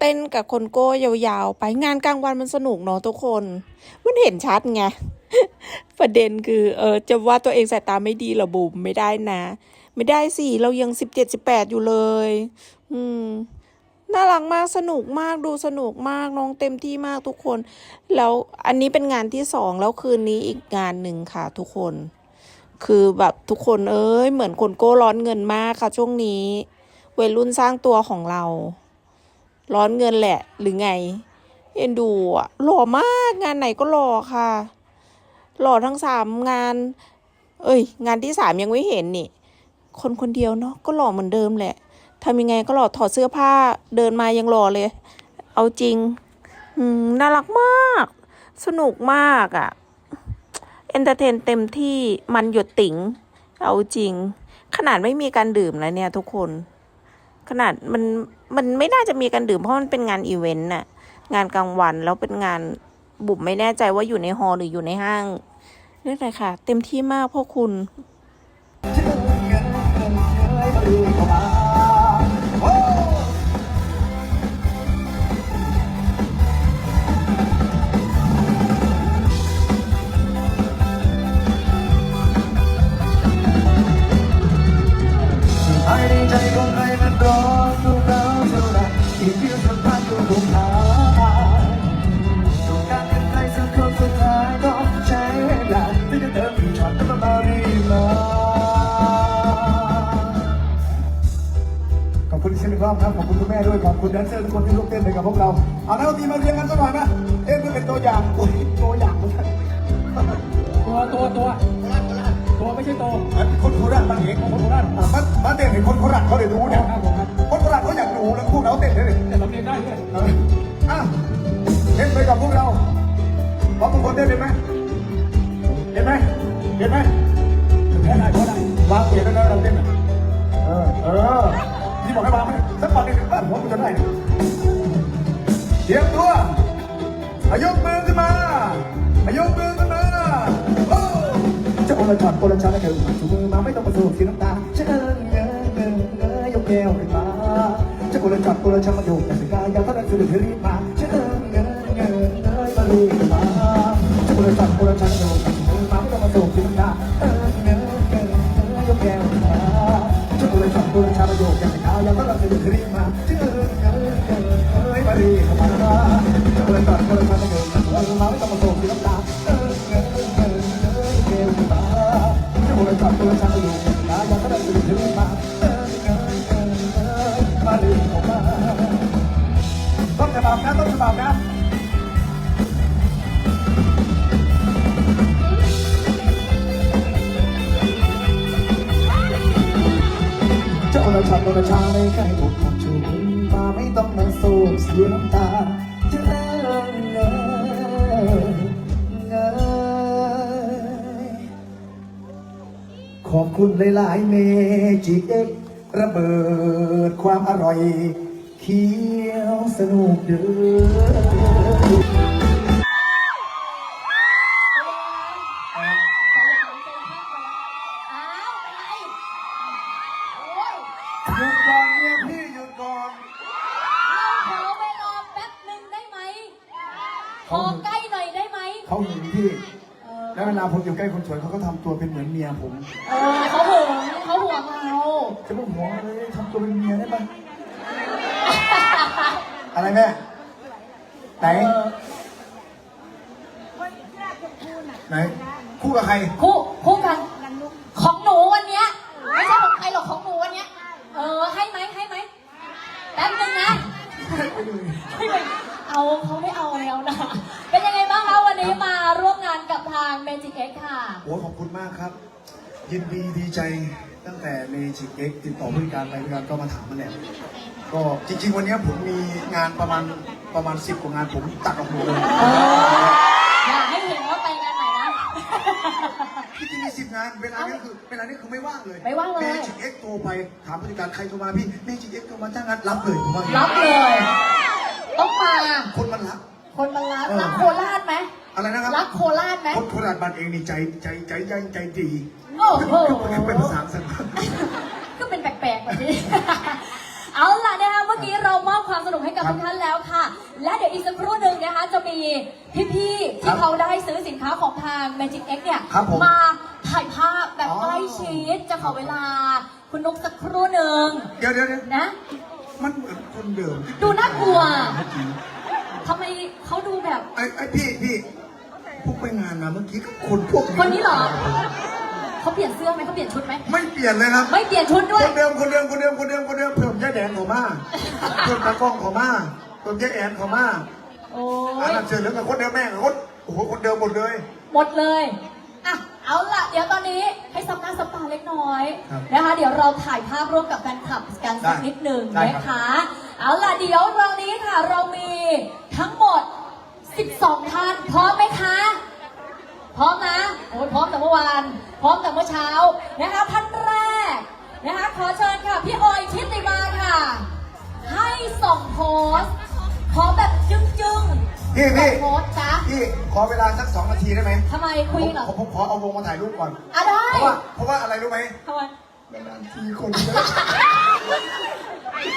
เต้นกับคนโก้ยาวๆ ไปงานกลางวันมันสนุกเนาะทุกคน มันเห็นชัดไง ประเด็นคือเออจะว่าตัวเองสายตาไม่ดีเหรอบุ๋มไม่ได้นะ ไม่ได้สิ เรายังสิบเจ็ดสิบแปดอยู่เลย อืมน่ารักมากสนุกมากดูสนุกมากน้องเต็มที่มากทุกคน แล้วอันนี้เป็นงานที่สองแล้วคืนนี้อีกงานหนึ่งค่ะทุกคน คือแบบทุกคนเอ้ยเหมือนคนโก้ร้อนเงินมากค่ะช่วงนี้วัยรุ่นสร้างตัวของเรา ร้อนเงินแหละ หรือไง เอ็นดูอะหล่อมากงานไหนก็หล่อค่ะ หล่อทั้งสามงาน เอ้ย งานที่สามยังไม่เห็นนี่ คนคนเดียวเนาะก็หล่อเหมือนเดิมแหละทำยังไงก็หล่อถอดเสื้อผ้าเดินมายังหล่อเลย เอาจริง อืมน่ารักมาก สนุกมากอะ่ะเอนเตอร์เทนเต็มที่มันหยดติ๋ง เอาจริง ขนาดไม่มีการดื่มแล้วเนี่ยทุกคน ขนาดมันมันไม่น่าจะมีการดื่มเพราะมันเป็นงานอีเวนต์น่ะ งานกลางวันแล้วเป็นงานบุ๋มไม่แน่ใจว่าอยู่ในฮอลล์หรืออยู่ในห้างนี่แหละค่ะ เต็มที่มากพ่อคุณ อบครับขอบคุณคุณแม่ด้วยขอบคุณแดนเซอร์ทุกคนที่ร่วมเต้นไปกับพวกเราเอานักดนตรีมาเรียงกันสักหน่อยไหมเอ๊ะเพื่อเป็นตัวอย่างโอ้ยตัวอย่างเหมือนกันตัวตัวตัวตัวไม่ใช่โตคนโคราชบางเอกคนโคราชอะมามาเต้นให้คนโคราชเขาได้รู้เนี่ยครับผมครับคนโคราชเขาอยากดูแล้วพวกเราเต้นได้เลยแต่เราเรียนได้ด้วยเอออะเต้นไปกับพวกเราพร้อมทุกคนเต้นได้ไหมเห็นไหมเห็นไหมพอได้พอได้วางเปลี่ยนแล้วนะเราเต้นอะเออเออ ที่บอกให้วางไหมสักปันหนึ่งบ้านผมจะได้เตรียมตัวอายกมือขึ้นมาอายกมือขึ้นมาโอ้จะโอนละช็อตโอละช็อตแล้วเธอชูมือมาไม่ต้องประสบสีน้ำตาเชิญเงินเงินเงินยกแก้วขึ้นมาจะโอนละช็อตโอละช็อตมาโยกแต่สิกายยังเท่านั้นคือเธอรีบมาเชิญเงินเงินเงินมาลีมาจะโอนละช็อตโอนละช็อต เสียน้าเชิญเงินเงินเงินแก้วขึ้นมาจะโอละช็อตโอละช็อตาโยกแต่สกางเท่านั้นคือเธอรีบมาเชิญเงินเงินเงินมาลีขึ้นมาต้นฉบับนะต้นฉบับนะเจ้าละชาโดละชาในใกล้อกของชูมาไม่ต้องมาโศกเสียน้ำตา คุณหลายๆเมจิกเอ็กระเบิดความอร่อยเคี้ยวสนุกเด้อเป็นไรโอ้ยหยุดก่อนเนี่ยพี่หยุดก่อนเราขอเวลาแป๊บหนึ่งได้ไหมขอใกล้หน่อยได้ไหม เขาหึงพี่ แล้วเวลาผมอยู่ใกล้คนสวยเขาก็ทำตัวเป็นเหมือนเมียผม เออเขาหึงเขาห่วงเรา จะบอกหัวเลยทำตัวเป็นเมียได้ปะอะไรแม่ไหน เออ ไหน คู่กับใคร คู่คู่กัน ของหนูวันเนี้ยไม่ใช่ของใครหรอกของหนูวันเนี้ย เออ ให้ไหมให้ไหมแป๊บหนึงนะ ไม่เอาเขาไม่เอาแล้วนะ เป็นยังไงบ้างคะวันนี้มาร่วมงานกับทาง Magic X ค่ะ โอ้ขอบคุณมากครับ ยินดีดีใจตั้งแต่เมจิกเอ็กติดต่อบริการอะไรบริการก็มาถามมาแล้วก็จริง ๆ วันนี้ผมมีงานประมาณประมาณสิบกว่างานผมตัดออกหมดเลยาให้เห็นว่าไปงานไหนนะ พี่ที่มีสิบ งานเวลานี้คือเวลานี้คือไม่ว่างเลยไม่ว่างเลยเมจิกเอ็กโทรไปถามบริการใครโทรมาพี่เมจิกเอ็กโทรมาจ้างงานรับเลยผมว่าอย่างนี้รับเลย ต้องมา คนมันรักคนมันรักเออรักโคราชไหมอะไรนะครับรักโคราชไหมคนโคราชบ้านเองนี่ใจใจใจใจใจดีโอ้โหคือเป็นภาษาสันก็เป็นแปลกๆแบบนี้เอาล่ะนะคะเมื่อนี้เรามอบความสนุกให้กับครับทุกท่านแล้วค่ะ และเดี๋ยวอีกสักครู่หนึ่งนะคะ จะมีพี่ๆครัที่บเขาได้ซื้อสินค้าของทาง Magic X เนี่ยครับผมมา ถ่ายภาพแบบอ๋อใกล้ชิดจะขอเวลา คุณนุกสักครู่หนึ่งเดี๋ยวเดี๋ยวเดี๋ยวนะ มันเหมือนคนเดิมดูน่ากลัวเมื่อกี้ทำไมเขาดูแบบ ไอ้ไอ้พี่พี่พวกไปงานมาเมื่อกี้ก็คนพวกคนนี้เหรอ เขาเปลี่ยนเสื้อไหมเขาเปลี่ยนชุดไหม ไม่เปลี่ยนเลยครับ ไม่เปลี่ยนชุดด้ควยนเดิมคนเดิมคนเดิมคนเดิมคนเดิมเพิ่มแย่แดงเขามาเพิ่มตากล้องเขามาเพิ่มแย่แอนเขามาโอ้อันยนั้นเจอเรื่องกับคนเดิมแม่งคนโอ้โหคนเดิมหมดเลย หมดเลยอะ เอาล่ะ เดี๋ยวตอนนี้ให้ซับหน้าซับตาเล็กน้อยครับนะคะ เดี๋ยวเราถ่ายภาพร่วมกับแฟนคลับกันสักได้นิดหนึ่งได้นะครับคะ เอาล่ะเดี๋ยวเรานี้ค่ะเรามีทั้งหมด 12 ท่านพร้อมไหมคะ พร้อมนะโอ้ยพร้อมแต่เมื่อวาน พร้อมแต่เมื่อเช้านะคะท่านแรกนะคะขอเชิญค่ะพี่ออยทิติมาค่ะ ให้ส่งโพสต์ขอแบบจึ้งจึ้งๆ พี่พี่ส่งโพสต์จ้ะพี่ขอเวลาสักสองนาทีได้ไหมทำไมคุยเหรอผมผมขอเอาวงมาถ่ายรูปก่อน อะได้เพราะว่าเพราะว่าอะไรรู้ไหมทำไมนานๆทีคนเยอะ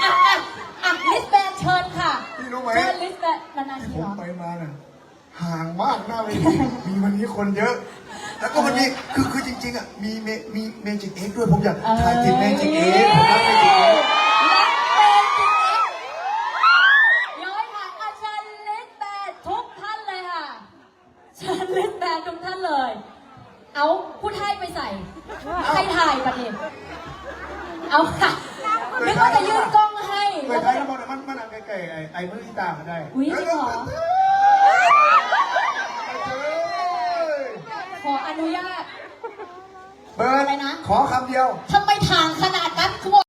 อะอะอะลิสแบนเชิญค่ะพี่รู้ไหมเชิญลิสแบนนานๆทีผเหมรอไปมาน่ะห่างมากหน้าเวทีมีวันนี้คนเยอะ แล้วก็มันมีคือคือจริง ๆอะมีเมมีเมจิกเอ็กด้วยผมอยากถ่ายติดเมจิกเอ็กผมรักเมจิกเอ็ก และเมจิกเอ็กซ์ย้อยค่ะอาเชิญลิสแบนทุกท่านเลยค่ะเชิญลิสแบนทุกท่านเลย เอาผู้ไทยไปใส่ให้ถ่ายประเด็นเอาค่ะนึกว่าจะยื่นกล้องให้ เคยถ่ายแล้วมันมันมัน อันไกลๆไอ้ไอ้มือที่ตามมาได้อุ๊ยจริงเหรอเอ้ยขออนุญาต เบิร์ดอะไรนะ ขอคำเดียว ทำไมทางขนาดนั้นคุณ